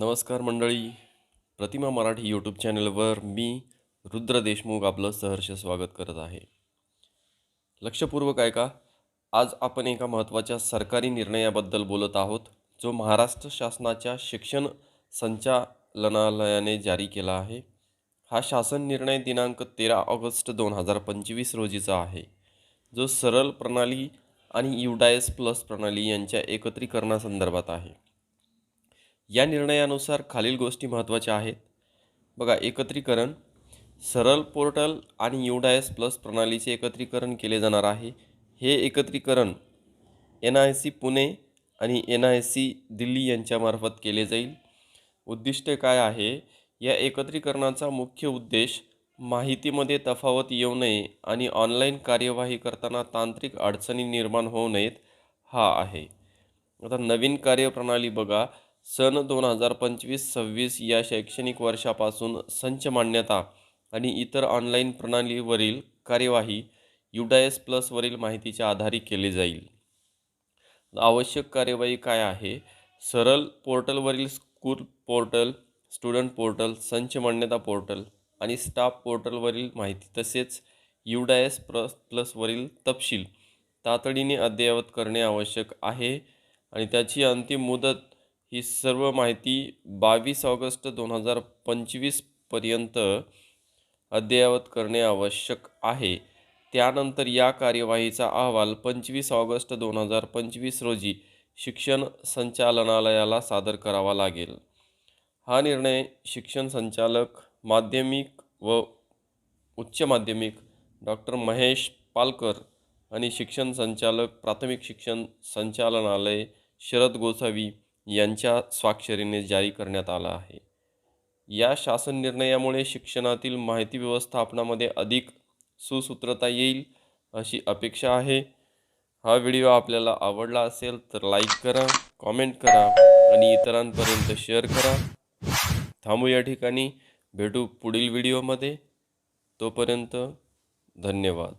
नमस्कार मंडळी. प्रतिमा मराठी यूट्यूब चॅनलवर मी रुद्र देशमुख आपलं सहर्ष स्वागत करत आहे. लक्षपूर्वक ऐका आज आपण एका महत्त्वाच्या सरकारी निर्णयाबद्दल बोलत आहोत जो महाराष्ट्र शासनाच्या शिक्षण संचालनालयाने जारी केला आहे. हा शासन निर्णय दिनांक तेरा ऑगस्ट दोन हजार पंचवीस रोजीचा आहे. जो सरळ प्रणाली आणि युडायस प्लस प्रणाली यांच्या एकत्रीकरणासंदर्भात आहे. या निर्णयानुसार खालील गोष्टी महत्त्वाच्या आहेत. बघा एकत्रीकरण सरळ पोर्टल आणि युडायस प्लस प्रणालीचे एकत्रीकरण केले जाणार आहे. हे एकत्रीकरण एन आय सी पुणे आणि एन आय सी दिल्ली यांच्यामार्फत केले जाईल. उद्दिष्ट काय आहे? या एकत्रीकरणाचा मुख्य उद्देश माहितीमध्ये तफावत येऊ नये आणि ऑनलाईन कार्यवाही करताना तांत्रिक अडचणी निर्माण होऊ नयेत हा आहे. आता नवीन कार्यप्रणाली बघा. सन दोन हजार पंचवीस सव्वीस या शैक्षणिक वर्षापासून संच मान्यता आणि इतर ऑनलाईन प्रणालीवरील कार्यवाही युडायस प्लसवरील माहितीच्या आधारे केली जाईल. आवश्यक कार्यवाही काय आहे? सरळ पोर्टलवरील स्कूल पोर्टल स्टुडंट पोर्टल संच मान्यता पोर्टल आणि स्टाफ पोर्टलवरील माहिती तसेच युडायस प्लस प्लसवरील तपशील तातडीने अद्ययावत करणे आवश्यक आहे आणि त्याची अंतिम मुदत ही सर्व माहिती बावीस ऑगस्ट दोन हजार पंचवीसपर्यंत अद्ययावत करणे आवश्यक आहे. त्यानंतर या कार्यवाहीचा अहवाल पंचवीस ऑगस्ट दोन हजार पंचवीस रोजी शिक्षण संचालनालयाला सादर करावा लागेल. हा निर्णय शिक्षण संचालक माध्यमिक व उच्च माध्यमिक डॉक्टर महेश पालकर आणि शिक्षण संचालक प्राथमिक शिक्षण संचालनालय शरद गोसावी यांच्या स्वाक्षरीने जारी करण्यात आला आहे. या शासन निर्णयामुळे शिक्षणातील माहिती व्यवस्थापनामध्ये अधिक सुसूत्रता येईल अशी अपेक्षा आहे. हा व्हिडिओ आपल्याला आवडला असेल तर लाईक करा कॉमेंट करा आणि इतरांपर्यंत शेअर करा. थांबू या ठिकाणी. भेटू पुढील व्हिडिओमध्ये. तोपर्यंत धन्यवाद.